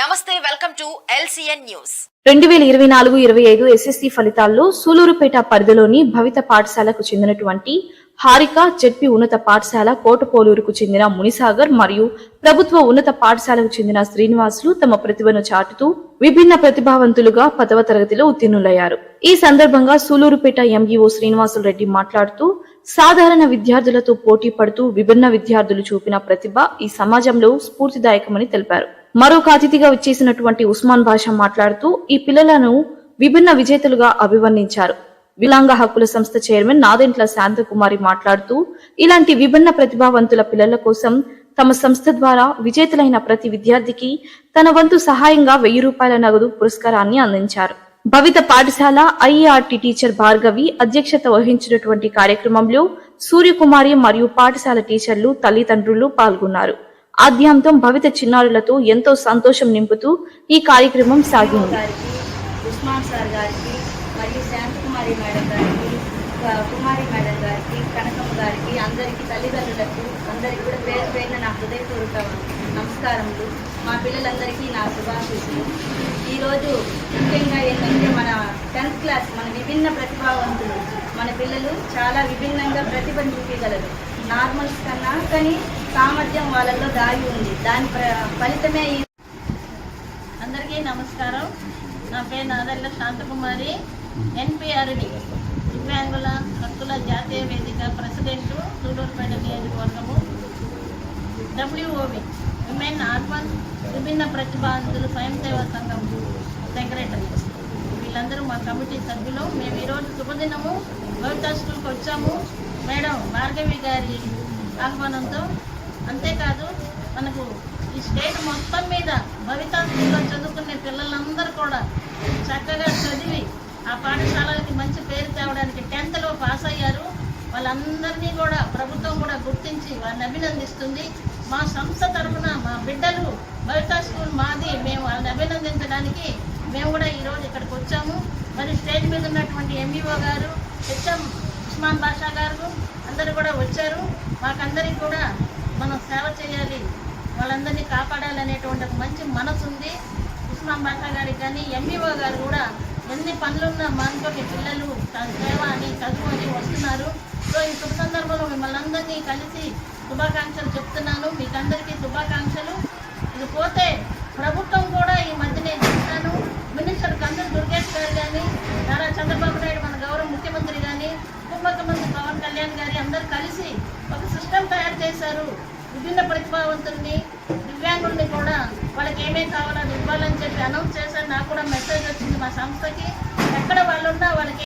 నమస్తే welcome to LCN news. రెండు వేల ఇరవై నాలుగు ఇరవై ఐదు ఎస్ఎస్సి ఫలితాల్లో సూలూరుపేట పరిధిలోని భవిత పాఠశాలకు చెందినటువంటి హారిక జెడ్పీ ఉన్నత పాఠశాల కోటపోలూరుకు చెందిన మునిసాగర్ మరియు ప్రభుత్వ ఉన్నత పాఠశాలకు చెందిన శ్రీనివాసులు తమ ప్రతిభను చాటుతూ విభిన్న ప్రతిభావంతులుగా పదవ తరగతిలో ఉత్తీర్ణులయ్యారు. ఈ సందర్భంగా సూలూరుపేట ఎంఈఓ శ్రీనివాసులు రెడ్డి మాట్లాడుతూ సాధారణ విద్యార్థులతో పోటీ పడుతూ విభిన్న విద్యార్థులు చూపిన ప్రతిభ ఈ సమాజంలో స్ఫూర్తిదాయకమని తెలిపారు. మరొక అతిథిగా వచ్చేసినటువంటి ఉస్మాన్ భాష మాట్లాడుతూ ఈ పిల్లలను విభిన్న విజేతలుగా అభివర్ణించారు. విలాంగ హక్కుల సంస్థ చైర్మన్ నాదెంట్ల శాంతకుమారి మాట్లాడుతూ ఇలాంటి విభిన్న ప్రతిభావంతుల పిల్లల కోసం తమ సంస్థ ద్వారా విజేతలైన ప్రతి విద్యార్థికి తన వంతు సహాయంగా వెయ్యి రూపాయల నగదు పురస్కారాన్ని అందించారు. భవిత పాఠశాల ఐఈఆర్టీ టీచర్ భార్గవి అధ్యక్షత వహించినటువంటి కార్యక్రమంలో సూర్యకుమారి మరియు పాఠశాల టీచర్లు తల్లిదండ్రులు పాల్గొన్నారు. ఆద్యాంతం భవిత చిన్నారులతో ఎంతో సంతోషం నింపుతూ ఈ కార్యక్రమం సాగింది. గారికి ఉస్మాన్ సార్ గారికి మరియు శాంతకుమారి మేడం గారికి కుమారి మేడం గారికి కనకమ్మ గారికి అందరికీ తల్లిదండ్రులకు అందరికీ కూడా పేరు పేరున నా హృదయపూర్వక నమస్కారములు. మా పిల్లలందరికీ నా శుభాశీస్సులు. ఈరోజు ముఖ్యంగా ఏంటంటే మన టెన్త్ క్లాస్ మన విభిన్న ప్రతిభావంతులు మన పిల్లలు చాలా విభిన్నంగా ప్రతిభ చూపించగలరు. నార్మల్స్ కన్నా కానీ సామర్థ్యం వాళ్ళల్లో దాగి ఉంది. దాని ఫలితమే ఈ అందరికీ నమస్కారం. నా పేరు నాదల్ల శాంతకుమారి. ఎన్పిఆర్డి దివ్యాంగుల హక్కుల జాతీయ వేదిక ప్రెసిడెంట్ సూలూరుపేట నియోజకవర్గము. డబ్ల్యూఓవి విమెన్ ఆర్బన్ విభిన్న ప్రతిభావంతులు స్వయం సేవా సంఘం సెక్రటరీ. వీళ్ళందరూ మా కమిటీ సభ్యులు. మేము ఈరోజు శుభదినము. భవిత స్కూల్కి వచ్చాము. మేడం భార్గవి గారి ఆహ్వానంతో అంతేకాదు మనకు ఈ స్టేట్ మొత్తం మీద భవితా స్కూల్లో చదువుకునే పిల్లలందరూ కూడా చక్కగా చదివి ఆ పాఠశాలలకి మంచి పేరు తేవడానికి టెన్త్లో పాస్ అయ్యారు. వాళ్ళందరినీ కూడా ప్రభుత్వం కూడా గుర్తించి వారిని అభినందిస్తుంది. మా సంస్థ తరఫున మా బిడ్డలు భవితా స్కూల్ మాది మేము వాళ్ళని అభినందించడానికి మేము కూడా ఈరోజు ఇక్కడికి వచ్చాము. మరి స్టేజ్ మీద ఉన్నటువంటి ఎంఈఓ గారు హెచ్ఎం ఉస్మాన్ బాషా గారు అందరూ కూడా వచ్చారు. మాకందరికి కూడా మనం సేవ చేయాలి వాళ్ళందరినీ కాపాడాలనేటువంటి ఒక మంచి మనసు ఉంది ఉస్మాన్ గారికి కానీ ఎంఈఓ గారు కూడా ఎన్ని పనులున్నా మనతోటి పిల్లలు సేవ అని చదువు అని వస్తున్నారు. సో ఈ శుభ సందర్భంలో మిమ్మల్ని అందరినీ కలిసి శుభాకాంక్షలు చెప్తున్నాను. మీకందరికీ శుభాకాంక్షలు. ఇది పోతే ప్రభుత్వం కూడా ఈ మధ్యనే చూశాను మినిస్టర్ కందులు దుర్గేష్ గారు కానీ నారా చంద్రబాబు కానీ పవన్ కళ్యాణ్ గారి అందరు కలిసి ఒక సిస్టమ్ తయారు చేశారు. విభిన్న ప్రతిభావంతుల్ని దివ్యాంగుల్ని కూడా వాళ్ళకి ఏమేమి కావాలో అది ఇవ్వాలని చెప్పి అనౌన్స్ చేశారు. నాకు కూడా మెసేజ్ వచ్చింది మా సంస్థకి. ఎక్కడ వాళ్ళున్నా వాళ్ళకి